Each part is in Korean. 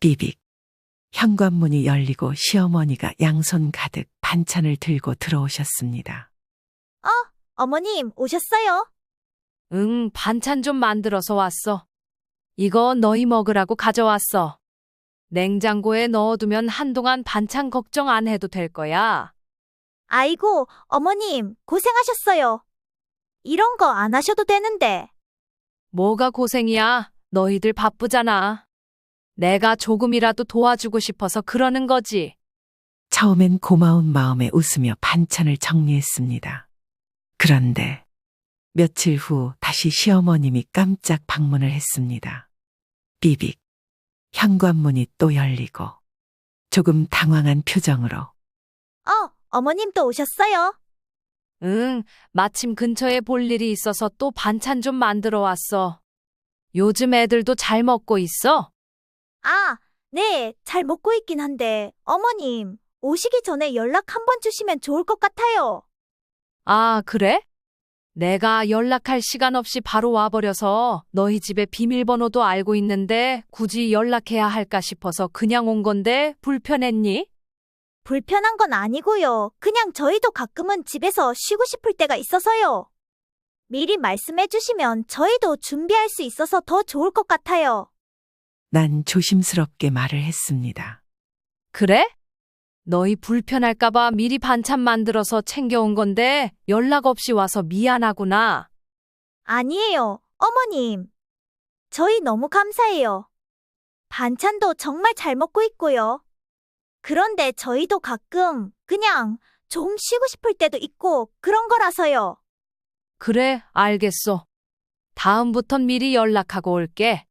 삐빅. 현관문이 열리고 시어머니가 양손 가득 반찬을 들고 들어오셨습니다. 어머님, 오셨어요? 응, 반찬 좀 만들어서 왔어. 이거 너희 먹으라고 가져왔어. 냉장고에 넣어두면 한동안 반찬 걱정 안 해도 될 거야. 아이고, 어머님, 고생하셨어요. 이런 거 안 하셔도 되는데. 뭐가 고생이야? 너희들 바쁘잖아. 내가 조금이라도 도와주고 싶어서 그러는 거지. 처음엔 고마운 마음에 웃으며 반찬을 정리했습니다. 그런데 며칠 후 다시 시어머님이 깜짝 방문을 했습니다. 삐빅. 현관문이 또 열리고 조금 당황한 표정으로 어, 어머님 또 오셨어요? 응, 마침 근처에 볼 일이 있어서 또 반찬 좀 만들어 왔어. 요즘 애들도 잘 먹고 있어? 아, 네, 잘 먹고 있긴 한데, 어머님, 오시기 전에 연락 한 번 주시면 좋을 것 같아요. 아, 그래? 내가 연락할 시간 없이 바로 와버려서 너희 집에 비밀번호도 알고 있는데 굳이 연락해야 할까 싶어서 그냥 온 건데 불편했니? 불편한 건 아니고요. 그냥 저희도 가끔은 집에서 쉬고 싶을 때가 있어서요. 미리 말씀해 주시면 저희도 준비할 수 있어서 더 좋을 것 같아요. 난 조심스럽게 말을 했습니다. 그래? 너희 불편할까봐 미리 반찬 만들어서 챙겨온 건데 연락 없이 와서 미안하구나. 아니에요, 어머님. 저희 너무 감사해요. 반찬도 정말 잘 먹고 있고요. 그런데 저희도 가끔 그냥 좀 쉬고 싶을 때도 있고 그런 거라서요. 그래, 알겠어. 다음부턴 미리 연락하고 올게.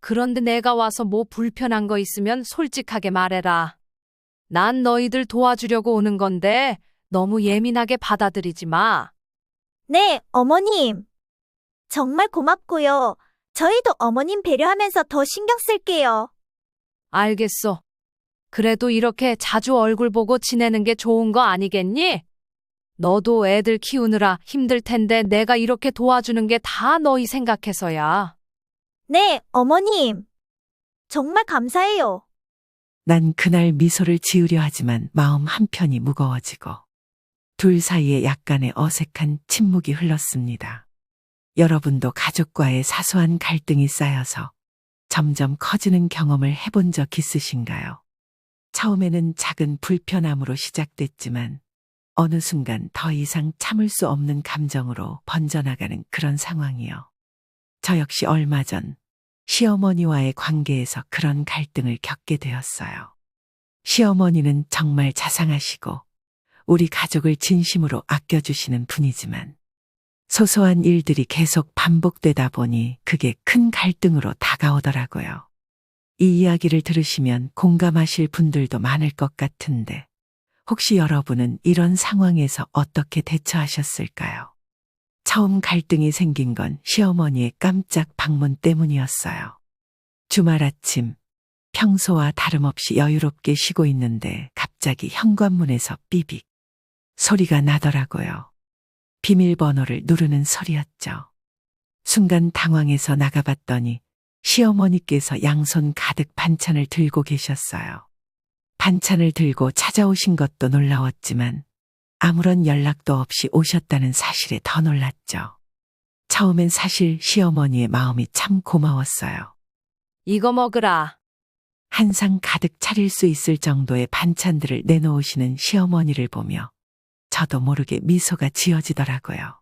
그런데 내가 와서 뭐 불편한 거 있으면 솔직하게 말해라. 난 너희들 도와주려고 오는 건데 너무 예민하게 받아들이지 마. 네, 어머님. 정말 고맙고요. 저희도 어머님 배려하면서 더 신경 쓸게요. 알겠어. 그래도 이렇게 자주 얼굴 보고 지내는 게 좋은 거 아니겠니? 너도 애들 키우느라 힘들 텐데 내가 이렇게 도와주는 게 다 너희 생각해서야. 네, 어머님. 정말 감사해요. 난 그날 미소를 지으려 하지만 마음 한편이 무거워지고 둘 사이에 약간의 어색한 침묵이 흘렀습니다. 여러분도 가족과의 사소한 갈등이 쌓여서 점점 커지는 경험을 해본 적 있으신가요? 처음에는 작은 불편함으로 시작됐지만 어느 순간 더 이상 참을 수 없는 감정으로 번져나가는 그런 상황이요. 저 역시 얼마 전 시어머니와의 관계에서 그런 갈등을 겪게 되었어요. 시어머니는 정말 자상하시고 우리 가족을 진심으로 아껴주시는 분이지만 소소한 일들이 계속 반복되다 보니 그게 큰 갈등으로 다가오더라고요. 이 이야기를 들으시면 공감하실 분들도 많을 것 같은데 혹시 여러분은 이런 상황에서 어떻게 대처하셨을까요? 처음 갈등이 생긴 건 시어머니의 깜짝 방문 때문이었어요. 주말 아침, 평소와 다름없이 여유롭게 쉬고 있는데 갑자기 현관문에서 삐빅 소리가 나더라고요. 비밀번호를 누르는 소리였죠. 순간 당황해서 나가봤더니 시어머니께서 양손 가득 반찬을 들고 계셨어요. 반찬을 들고 찾아오신 것도 놀라웠지만 아무런 연락도 없이 오셨다는 사실에 더 놀랐죠. 처음엔 사실 시어머니의 마음이 참 고마웠어요. 이거 먹으라. 한 상 가득 차릴 수 있을 정도의 반찬들을 내놓으시는 시어머니를 보며 저도 모르게 미소가 지어지더라고요.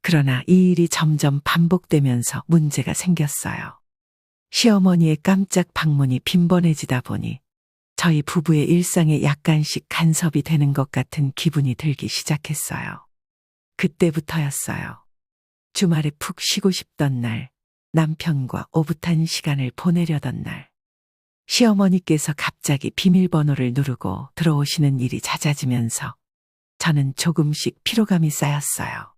그러나 이 일이 점점 반복되면서 문제가 생겼어요. 시어머니의 깜짝 방문이 빈번해지다 보니 저희 부부의 일상에 약간씩 간섭이 되는 것 같은 기분이 들기 시작했어요. 그때부터였어요. 주말에 푹 쉬고 싶던 날, 남편과 오붓한 시간을 보내려던 날, 시어머니께서 갑자기 비밀번호를 누르고 들어오시는 일이 잦아지면서 저는 조금씩 피로감이 쌓였어요.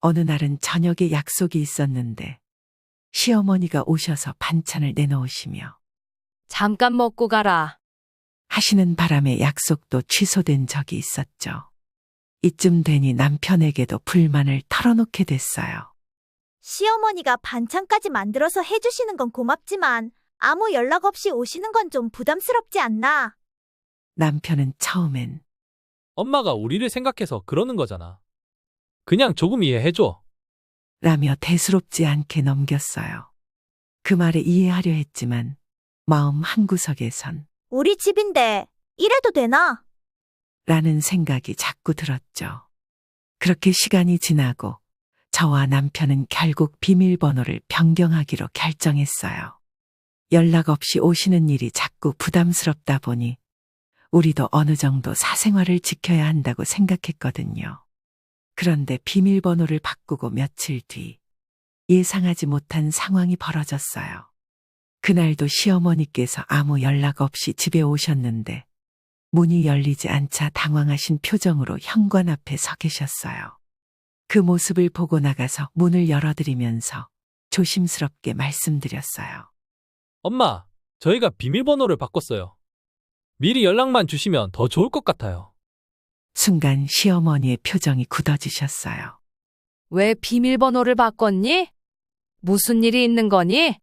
어느 날은 저녁에 약속이 있었는데 시어머니가 오셔서 반찬을 내놓으시며 잠깐 먹고 가라. 하시는 바람에 약속도 취소된 적이 있었죠. 이쯤 되니 남편에게도 불만을 털어놓게 됐어요. 시어머니가 반찬까지 만들어서 해주시는 건 고맙지만 아무 연락 없이 오시는 건 좀 부담스럽지 않나? 남편은 처음엔 엄마가 우리를 생각해서 그러는 거잖아. 그냥 조금 이해해줘. 라며 대수롭지 않게 넘겼어요. 그 말에 이해하려 했지만 마음 한구석에선 우리 집인데 이래도 되나? 라는 생각이 자꾸 들었죠. 그렇게 시간이 지나고 저와 남편은 결국 비밀번호를 변경하기로 결정했어요. 연락 없이 오시는 일이 자꾸 부담스럽다 보니 우리도 어느 정도 사생활을 지켜야 한다고 생각했거든요. 그런데 비밀번호를 바꾸고 며칠 뒤 예상하지 못한 상황이 벌어졌어요. 그날도 시어머니께서 아무 연락 없이 집에 오셨는데 문이 열리지 않자 당황하신 표정으로 현관 앞에 서 계셨어요. 그 모습을 보고 나가서 문을 열어드리면서 조심스럽게 말씀드렸어요. 엄마, 저희가 비밀번호를 바꿨어요. 미리 연락만 주시면 더 좋을 것 같아요. 순간 시어머니의 표정이 굳어지셨어요. 왜 비밀번호를 바꿨니? 무슨 일이 있는 거니?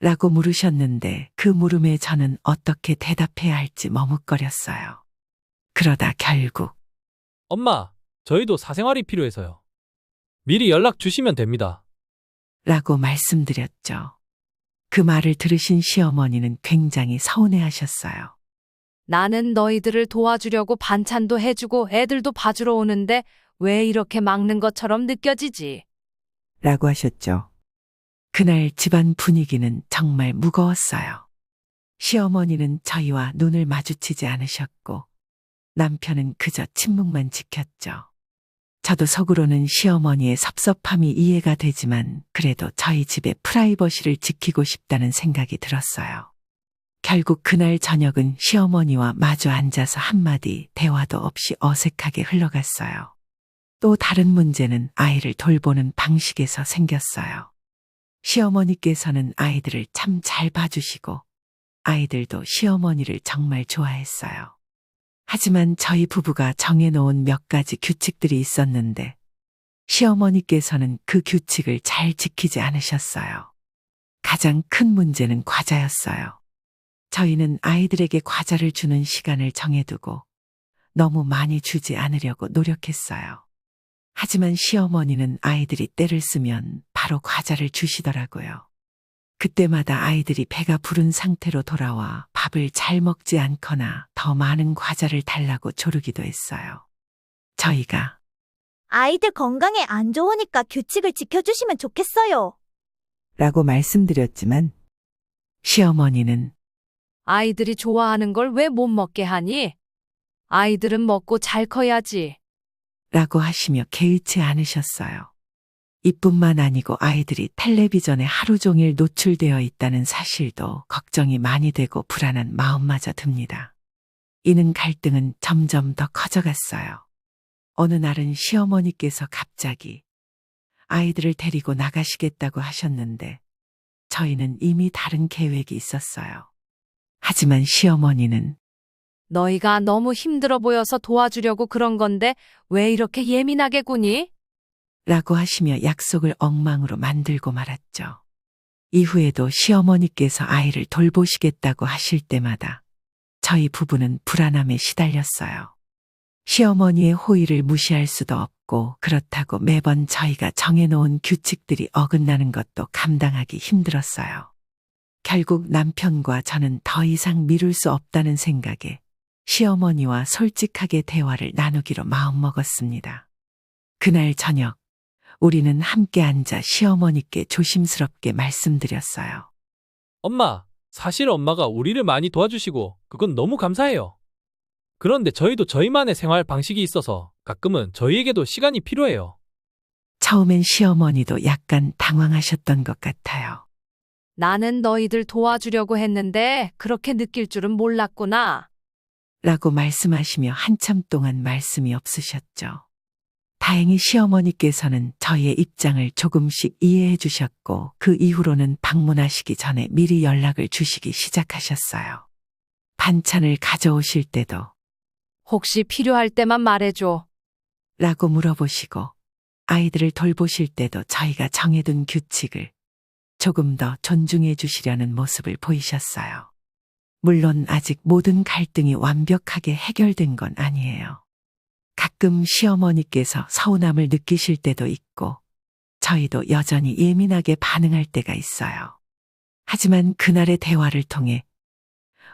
라고 물으셨는데 그 물음에 저는 어떻게 대답해야 할지 머뭇거렸어요. 그러다 결국 엄마, 저희도 사생활이 필요해서요. 미리 연락 주시면 됩니다. 라고 말씀드렸죠. 그 말을 들으신 시어머니는 굉장히 서운해 하셨어요. 나는 너희들을 도와주려고 반찬도 해주고 애들도 봐주러 오는데 왜 이렇게 막는 것처럼 느껴지지? 라고 하셨죠. 그날 집안 분위기는 정말 무거웠어요. 시어머니는 저희와 눈을 마주치지 않으셨고 남편은 그저 침묵만 지켰죠. 저도 속으로는 시어머니의 섭섭함이 이해가 되지만 그래도 저희 집의 프라이버시를 지키고 싶다는 생각이 들었어요. 결국 그날 저녁은 시어머니와 마주 앉아서 한마디 대화도 없이 어색하게 흘러갔어요. 또 다른 문제는 아이를 돌보는 방식에서 생겼어요. 시어머니께서는 아이들을 참 잘 봐주시고 아이들도 시어머니를 정말 좋아했어요. 하지만 저희 부부가 정해놓은 몇 가지 규칙들이 있었는데 시어머니께서는 그 규칙을 잘 지키지 않으셨어요. 가장 큰 문제는 과자였어요. 저희는 아이들에게 과자를 주는 시간을 정해두고 너무 많이 주지 않으려고 노력했어요. 하지만 시어머니는 아이들이 때를 쓰면 바로 과자를 주시더라고요. 그때마다 아이들이 배가 부른 상태로 돌아와 밥을 잘 먹지 않거나 더 많은 과자를 달라고 조르기도 했어요. 저희가 아이들 건강에 안 좋으니까 규칙을 지켜주시면 좋겠어요. 라고 말씀드렸지만 시어머니는 아이들이 좋아하는 걸 왜 못 먹게 하니? 아이들은 먹고 잘 커야지. 라고 하시며 개의치 않으셨어요. 이뿐만 아니고 아이들이 텔레비전에 하루 종일 노출되어 있다는 사실도 걱정이 많이 되고 불안한 마음마저 듭니다. 이는 갈등은 점점 더 커져갔어요. 어느 날은 시어머니께서 갑자기 아이들을 데리고 나가시겠다고 하셨는데 저희는 이미 다른 계획이 있었어요. 하지만 시어머니는 너희가 너무 힘들어 보여서 도와주려고 그런 건데 왜 이렇게 예민하게 구니? 라고 하시며 약속을 엉망으로 만들고 말았죠. 이후에도 시어머니께서 아이를 돌보시겠다고 하실 때마다 저희 부부는 불안함에 시달렸어요. 시어머니의 호의를 무시할 수도 없고 그렇다고 매번 저희가 정해놓은 규칙들이 어긋나는 것도 감당하기 힘들었어요. 결국 남편과 저는 더 이상 미룰 수 없다는 생각에 시어머니와 솔직하게 대화를 나누기로 마음먹었습니다. 그날 저녁, 우리는 함께 앉아 시어머니께 조심스럽게 말씀드렸어요. 엄마, 사실 엄마가 우리를 많이 도와주시고 그건 너무 감사해요. 그런데 저희도 저희만의 생활 방식이 있어서 가끔은 저희에게도 시간이 필요해요. 처음엔 시어머니도 약간 당황하셨던 것 같아요. 나는 너희들 도와주려고 했는데 그렇게 느낄 줄은 몰랐구나. 라고 말씀하시며 한참 동안 말씀이 없으셨죠. 다행히 시어머니께서는 저희의 입장을 조금씩 이해해 주셨고 그 이후로는 방문하시기 전에 미리 연락을 주시기 시작하셨어요. 반찬을 가져오실 때도 혹시 필요할 때만 말해줘. 라고 물어보시고 아이들을 돌보실 때도 저희가 정해둔 규칙을 조금 더 존중해 주시려는 모습을 보이셨어요. 물론 아직 모든 갈등이 완벽하게 해결된 건 아니에요. 가끔 시어머니께서 서운함을 느끼실 때도 있고, 저희도 여전히 예민하게 반응할 때가 있어요. 하지만 그날의 대화를 통해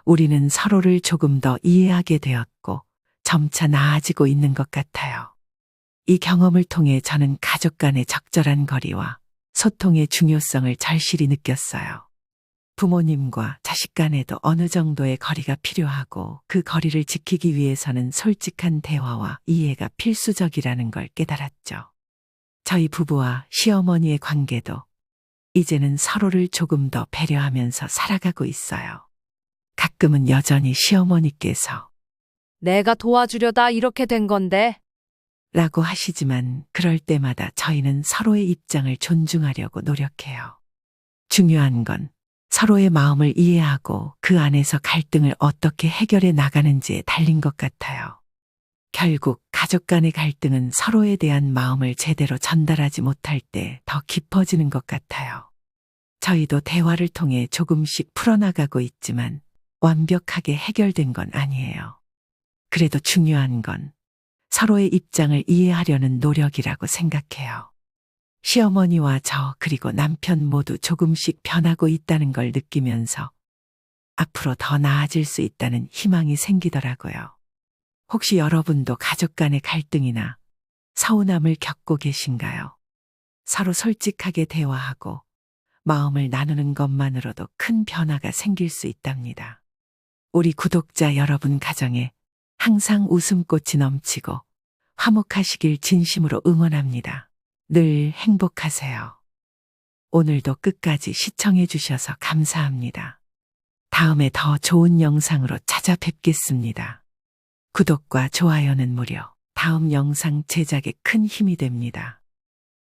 우리는 서로를 조금 더 이해하게 되었고, 점차 나아지고 있는 것 같아요. 이 경험을 통해 저는 가족 간의 적절한 거리와 소통의 중요성을 절실히 느꼈어요. 부모님과 자식 간에도 어느 정도의 거리가 필요하고 그 거리를 지키기 위해서는 솔직한 대화와 이해가 필수적이라는 걸 깨달았죠. 저희 부부와 시어머니의 관계도 이제는 서로를 조금 더 배려하면서 살아가고 있어요. 가끔은 여전히 시어머니께서 내가 도와주려다 이렇게 된 건데. 라고 하시지만 그럴 때마다 저희는 서로의 입장을 존중하려고 노력해요. 중요한 건 서로의 마음을 이해하고 그 안에서 갈등을 어떻게 해결해 나가는지에 달린 것 같아요. 결국 가족 간의 갈등은 서로에 대한 마음을 제대로 전달하지 못할 때 더 깊어지는 것 같아요. 저희도 대화를 통해 조금씩 풀어나가고 있지만 완벽하게 해결된 건 아니에요. 그래도 중요한 건 서로의 입장을 이해하려는 노력이라고 생각해요. 시어머니와 저 그리고 남편 모두 조금씩 변하고 있다는 걸 느끼면서 앞으로 더 나아질 수 있다는 희망이 생기더라고요. 혹시 여러분도 가족 간의 갈등이나 서운함을 겪고 계신가요? 서로 솔직하게 대화하고 마음을 나누는 것만으로도 큰 변화가 생길 수 있답니다. 우리 구독자 여러분 가정에 항상 웃음꽃이 넘치고 화목하시길 진심으로 응원합니다. 늘 행복하세요. 오늘도 끝까지 시청해 주셔서 감사합니다. 다음에 더 좋은 영상으로 찾아뵙겠습니다. 구독과 좋아요는 무료. 다음 영상 제작에 큰 힘이 됩니다.